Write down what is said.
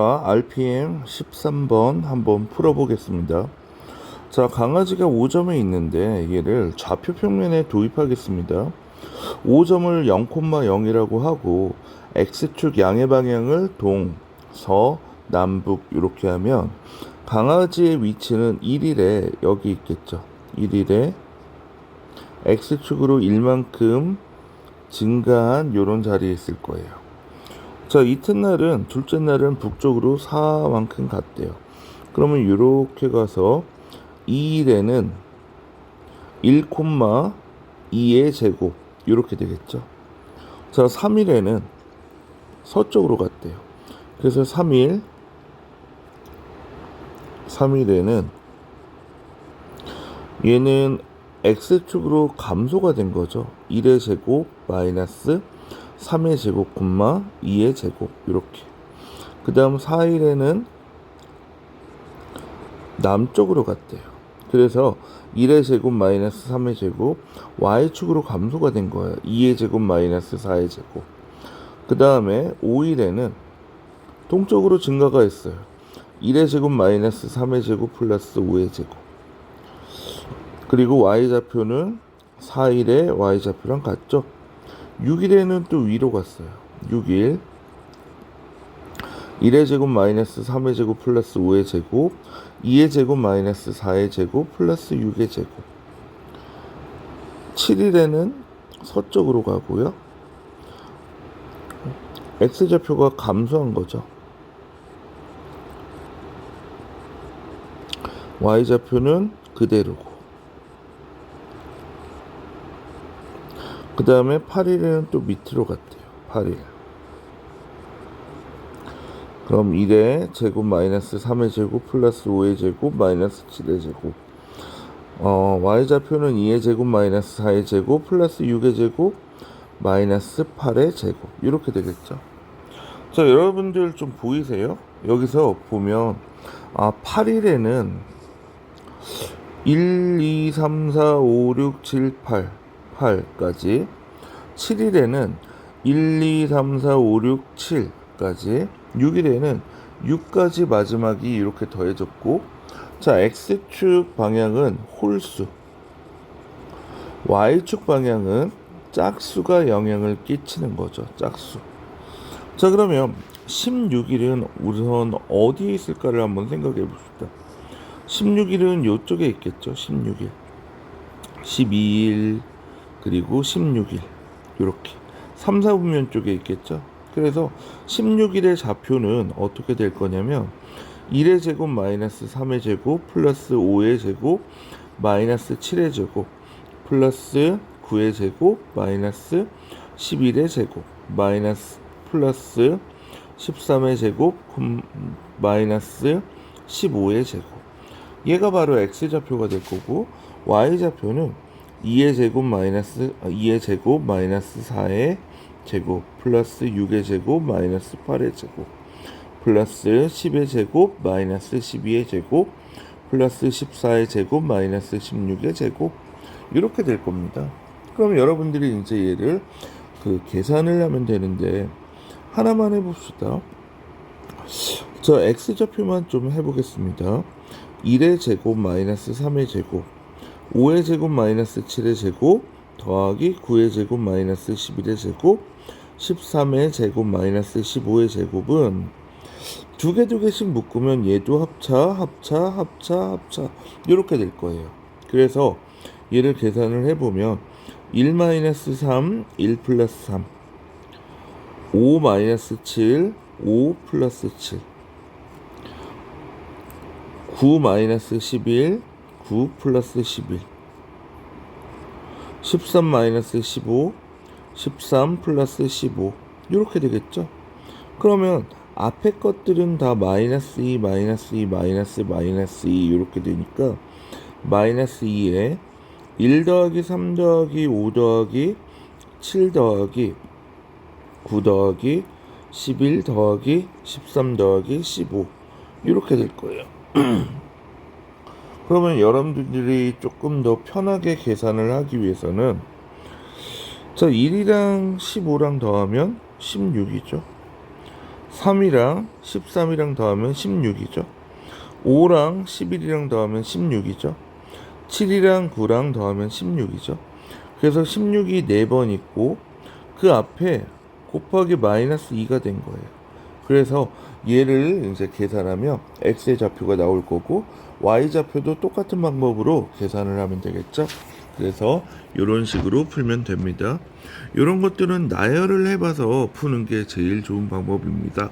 RPM 13번 한번 풀어보겠습니다. 자, 강아지가 5점에 있는데 얘를 좌표 평면에 도입하겠습니다. 5점을 0,0이라고 하고 X축 양의 방향을 동, 서, 남북 이렇게 하면 강아지의 위치는 1일에 여기 있겠죠. 1일에 X축으로 1만큼 증가한 요런 자리에 있을 거예요. 자, 이튿날은 둘째 날은 북쪽으로 4만큼 갔대요. 그러면 이렇게 가서 2일에는 1,2의 제곱 이렇게 되겠죠. 자, 3일에는 서쪽으로 갔대요. 그래서 3일 3일에는 얘는 x축으로 감소가 된 거죠. 1의 제곱 마이너스 3의 제곱 콤마 2의 제곱 이렇게. 그 다음 4일에는 남쪽으로 갔대요. 그래서 1의 제곱 마이너스 3의 제곱 y축으로 감소가 된 거예요. 2의 제곱 마이너스 4의 제곱. 그 다음에 5일에는 동쪽으로 증가가 했어요. 1의 제곱 마이너스 3의 제곱 플러스 5의 제곱. 그리고 y좌표는 4일의 y좌표랑 같죠. 6일에는 또 위로 갔어요. 6일 1의 제곱 마이너스 3의 제곱 플러스 5의 제곱 2의 제곱 마이너스 4의 제곱 플러스 6의 제곱 7일에는 서쪽으로 가고요. x좌표가 감소한 거죠. y좌표는 그대로고 그 다음에 8일에는 또 밑으로 갔대요. 8일. 그럼 1의 제곱 마이너스 3의 제곱 플러스 5의 제곱 마이너스 7의 제곱. 어, y좌표는 2의 제곱 마이너스 4의 제곱 플러스 6의 제곱 마이너스 8의 제곱. 이렇게 되겠죠. 자, 여러분들 좀 보이세요? 여기서 보면, 아, 8일에는 1, 2, 3, 4, 5, 6, 7, 8. 8까지 7일에는 1, 2, 3, 4, 5, 6, 7까지 6일에는 6까지 마지막이 이렇게 더해졌고 자 X축 방향은 홀수 Y축 방향은 짝수가 영향을 끼치는 거죠 짝수. 자 그러면 16일은 우선 어디에 있을까를 한번 생각해 봅시다. 16일은 이쪽에 있겠죠 16일. 12일 그리고 16일 이렇게 3, 4분면 쪽에 있겠죠. 그래서 16일의 좌표는 어떻게 될 거냐면 1의 제곱 마이너스 3의 제곱 플러스 5의 제곱 마이너스 7의 제곱 플러스 9의 제곱 마이너스 11의 제곱 마이너스 플러스 13의 제곱 마이너스 15의 제곱 얘가 바로 x좌표가 될 거고 y좌표는 2의 제곱 마이너스 2의 제곱 마이너스 4의 제곱 플러스 6의 제곱 마이너스 8의 제곱 플러스 10의 제곱 마이너스 12의 제곱 플러스 14의 제곱 마이너스 16의 제곱 이렇게 될 겁니다. 그럼 여러분들이 이제 얘를 그 계산을 하면 되는데 하나만 해봅시다. 저 x좌표만 좀 해보겠습니다. 1의 제곱 마이너스 3의 제곱 5의 제곱 마이너스 7의 제곱 더하기 9의 제곱 마이너스 11의 제곱 13의 제곱 마이너스 15의 제곱은 두 개 두 개씩 묶으면 얘도 합차 합차 합차 합차 이렇게 될 거예요. 그래서 얘를 계산을 해보면 1 마이너스 3, 1 플러스 3 5 마이너스 7, 5 플러스 7 9 마이너스 11 9 플러스 11 13 마이너스 15 13 플러스 15 이렇게 되겠죠? 그러면 앞에 것들은 다 마이너스 2 마이너스 2 마이너스 마이너스 2 이렇게 되니까 마이너스 2에 1 더하기 3 더하기 5 더하기 7 더하기 9 더하기 11 더하기 13 더하기 15 이렇게 될 거예요 그러면 여러분들이 조금 더 편하게 계산을 하기 위해서는 자 1이랑 15랑 더하면 16이죠 3이랑 13이랑 더하면 16이죠. 5랑 11이랑 더하면 16이죠. 7이랑 9랑 더하면 16이죠. 그래서 16이 4번 있고 그 앞에 곱하기 마이너스 2가 된 거예요. 그래서 얘를 이제 계산하면 x의 좌표가 나올 거고 y 좌표도 똑같은 방법으로 계산을 하면 되겠죠. 그래서 이런 식으로 풀면 됩니다. 이런 것들은 나열을 해봐서 푸는 게 제일 좋은 방법입니다.